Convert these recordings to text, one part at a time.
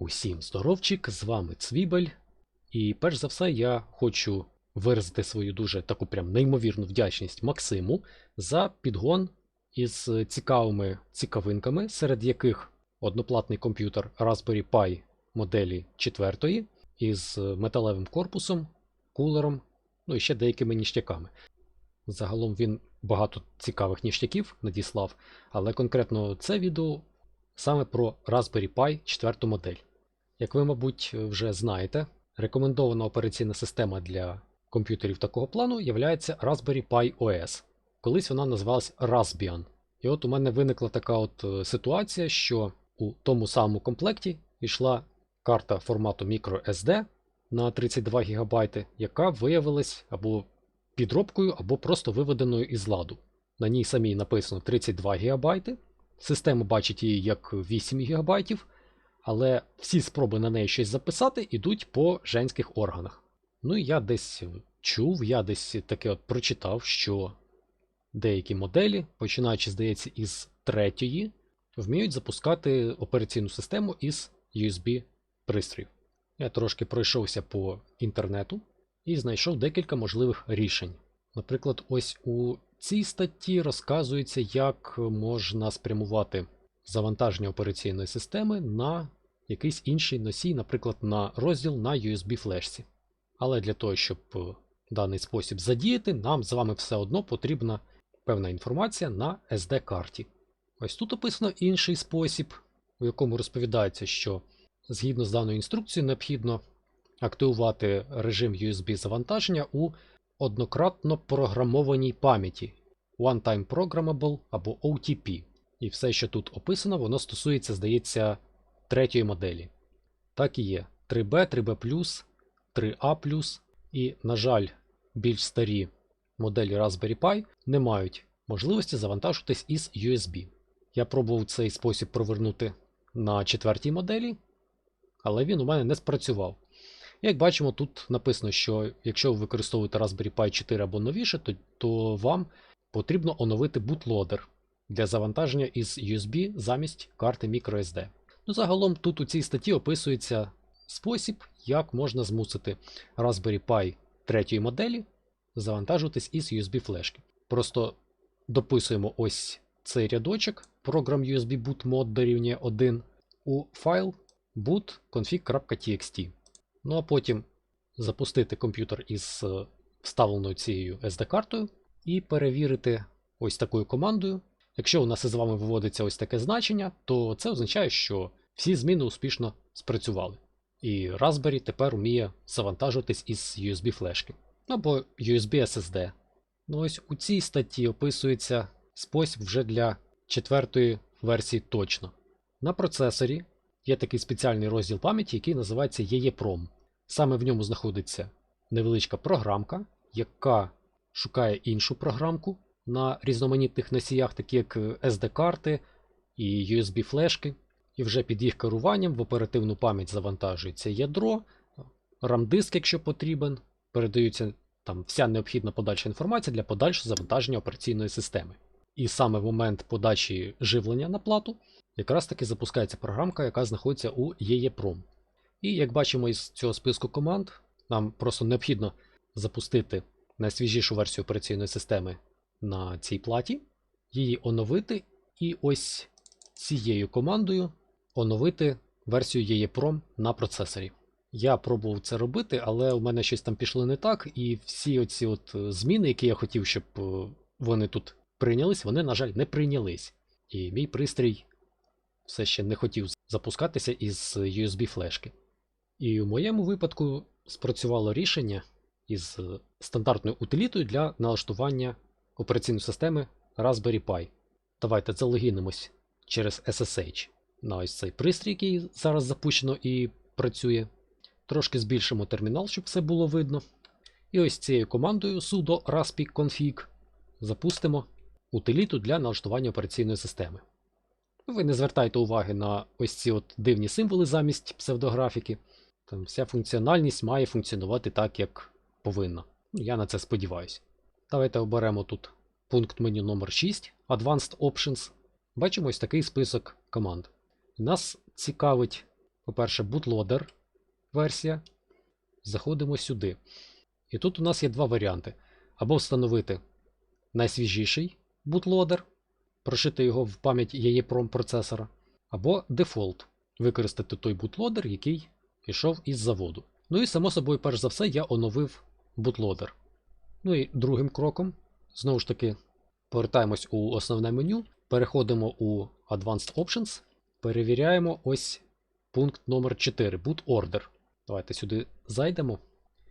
Усім здоровчик, з вами Цвібель. І перш за все я хочу виразити свою дуже таку прям неймовірну вдячність Максиму за підгон із цікавими цікавинками, серед яких одноплатний комп'ютер Raspberry Pi моделі 4 із металевим корпусом, кулером, ну і ще деякими ніштяками. Загалом він багато цікавих ніштяків надіслав, але конкретно це відео саме про Raspberry Pi 4 модель. Як ви, мабуть, вже знаєте, рекомендована операційна система для комп'ютерів такого плану є Raspberry Pi OS. Колись вона називалась Raspbian. І от у мене виникла така от е, ситуація, що у тому самому комплекті йшла карта формату microSD на 32 ГБ, яка виявилась або підробкою, або просто виведеною із ладу. На ній самій написано 32 ГБ. Система бачить її як 8 ГБ, але всі спроби на неї щось записати йдуть по женських органах. Ну і я десь чув, я десь таке от прочитав, що деякі моделі, починаючи, здається, із третьої, вміють запускати операційну систему із USB пристроїв. Я трошки пройшовся по інтернету і знайшов декілька можливих рішень. Наприклад, ось у цій статті розказується, як можна спрямувати завантаження операційної системи на якийсь інший носій, наприклад, на розділ на USB флешці. Але для того, щоб е, даний спосіб задіяти, нам з вами все одно потрібна певна інформація на SD-карті. Ось тут описано інший спосіб, у якому розповідається, що згідно з даною інструкцією необхідно активувати режим USB завантаження у однократно програмованій пам'яті One Time Programmable або OTP. І все, що тут описано, воно стосується, здається, третьої моделі. Так і є 3B, 3B, 3A, і, на жаль, більш старі моделі Raspberry Pi не мають можливості завантажуватись із USB. Я пробував цей спосіб провернути на четвертій моделі, але він у мене не спрацював. Як бачимо, тут написано, що якщо ви використовуєте Raspberry Pi 4 або новіше, то, то вам потрібно оновити бутлодер для завантаження із USB замість карти microSD. Ну, загалом тут у цій статті описується спосіб, як можна змусити Raspberry Pi 3 моделі завантажуватись із USB флешки. Просто дописуємо ось цей рядочок program USB boot mod дорівнює 1 у файл boot config.txt. Ну а потім запустити комп'ютер із е, вставленою цією SD-картою і перевірити ось такою командою. Якщо у нас із вами виводиться ось таке значення, то це означає, що всі зміни успішно спрацювали. І Raspberry тепер вміє завантажуватись із USB флешки або USB SSD. Ну ось у цій статті описується спосіб вже для четвертої версії точно. На процесорі є такий спеціальний розділ пам'яті, який називається EEPROM. Саме в ньому знаходиться невеличка програмка, яка шукає іншу програмку на різноманітних носіях, такі як SD-карти і USB-флешки. І вже під їх керуванням в оперативну пам'ять завантажується ядро, RAM-диск, якщо потрібен, передаються там вся необхідна подальша інформація для подальшого завантаження операційної системи. І саме в момент подачі живлення на плату якраз таки запускається програмка, яка знаходиться у EEPROM. І як бачимо із цього списку команд, нам просто необхідно запустити найсвіжішу версію операційної системи на цій платі, її оновити, і ось цією командою оновити версію EEPROM на процесорі. Я пробував це робити, але у мене щось там пішло не так, і всі оці от е, зміни, які я хотів, щоб е, вони тут прийнялись, вони, на жаль, не прийнялись. І мій пристрій все ще не хотів запускатися із USB-флешки. І у моєму випадку спрацювало рішення із е, стандартною утилітою для налаштування операційної системи Raspberry Pi. Давайте залогінимось через SSH на ось цей пристрій, який зараз запущено і працює. Трошки збільшимо термінал, щоб все було видно. І ось цією командою sudo raspi config запустимо утиліту для налаштування операційної системи. Ви не звертайте уваги на ось ці от дивні символи замість псевдографіки. Там Вся функціональність має функціонувати так, як повинна. Я на це сподіваюся. Давайте оберемо тут пункт меню номер 6 Advanced Options. Бачимо ось такий список команд. Нас цікавить по-перше, bootloader версія. Заходимо сюди. І тут у нас є два варіанти. Або встановити найсвіжіший bootloader, прошити його в пам'ять EEPROM процесора, або дефолт використати той bootloader, який йшов із заводу. Ну і само собою, перш за все, я оновив bootloader. Ну і другим кроком, знову ж таки, повертаємось у основне меню, переходимо у Advanced Options, перевіряємо ось пункт номер 4 Boot Order. Давайте сюди зайдемо.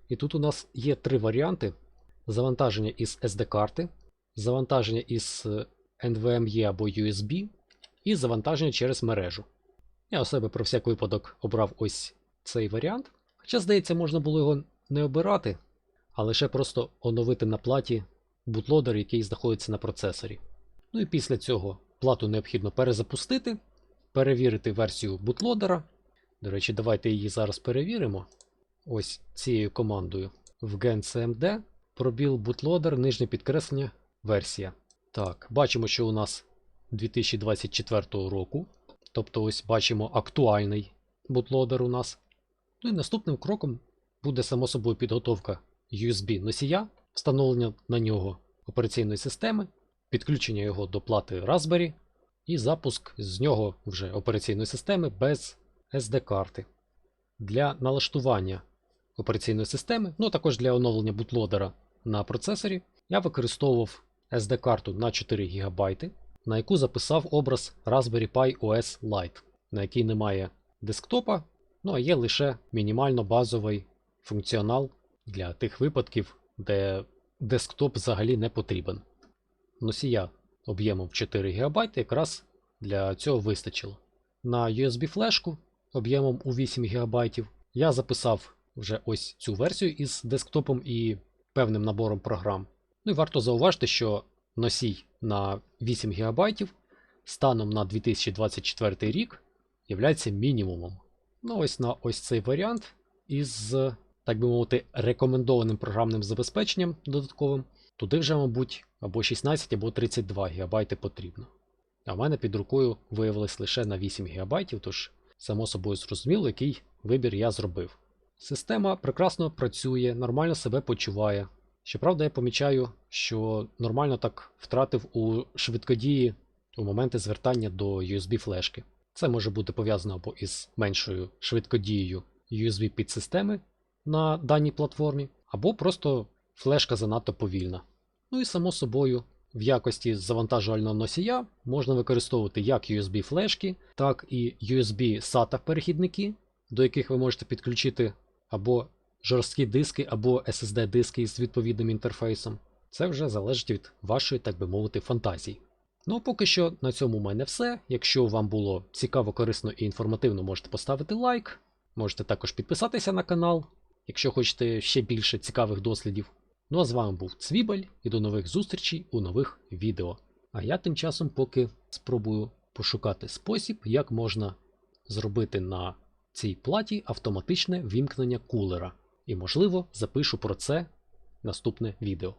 І тут у нас є три варіанти: завантаження із SD-карти, завантаження із е, NVMe або USB, і завантаження через мережу. Я у себе про всяк випадок обрав ось цей варіант. Хоча, здається, можна було його не обирати, а лише просто оновити на платі бутлодер, який знаходиться на процесорі. Ну і після цього плату необхідно перезапустити, перевірити версію бутлодера. До речі, давайте її зараз перевіримо. Ось цією командою в GenCMD пробіл bootloader, нижнє підкреслення, версія. Так, бачимо, що у нас 2024 року. Тобто, ось бачимо актуальний бутлодер у нас. Ну і наступним кроком буде само собою підготовка USB носія, встановлення на нього операційної системи, підключення його до плати Raspberry і запуск з нього вже операційної системи без SD-карти. Для налаштування операційної системи, ну також для оновлення бутлодера на процесорі, я використовував SD-карту на 4 ГБ, на яку записав образ Raspberry Pi OS Lite, на який немає десктопа, ну а є лише мінімально базовий функціонал для тих випадків, де десктоп взагалі не потрібен. Носія об'ємом 4 ГБ якраз для цього вистачило. На USB флешку об'ємом у 8 ГБ я записав вже ось цю версію із десктопом і певним набором програм. Ну і варто зауважити, що носій на 8 ГБ станом на 2024 рік є мінімумом. Ну ось на ось цей варіант із, так би мовити, рекомендованим програмним забезпеченням додатковим. Туди вже, мабуть, або 16, або 32 ГБ потрібно. А в мене під рукою виявилось лише на 8 ГБ, тож, само собою зрозуміло, який вибір я зробив. Система прекрасно працює, нормально себе почуває. Щоправда, я помічаю, що нормально так втратив у швидкодії у моменти звертання до USB флешки. Це може бути пов'язано або із меншою швидкодією USB підсистеми на даній платформі, або просто флешка занадто повільна. Ну і само собою, в якості завантажувального носія можна використовувати як USB флешки, так і USB SATA перехідники, до яких ви можете підключити або жорсткі диски, або SSD диски з відповідним інтерфейсом. Це вже залежить від вашої, так би мовити, фантазії. Ну, а поки що на цьому в мене все. Якщо вам було цікаво, корисно і інформативно, можете поставити лайк. Можете також підписатися на канал, якщо хочете ще більше цікавих дослідів. Ну а з вами був Цвібель і до нових зустрічей у нових відео. А я тим часом поки спробую пошукати спосіб, як можна зробити на цій платі автоматичне вімкнення кулера. І, можливо, запишу про це наступне відео.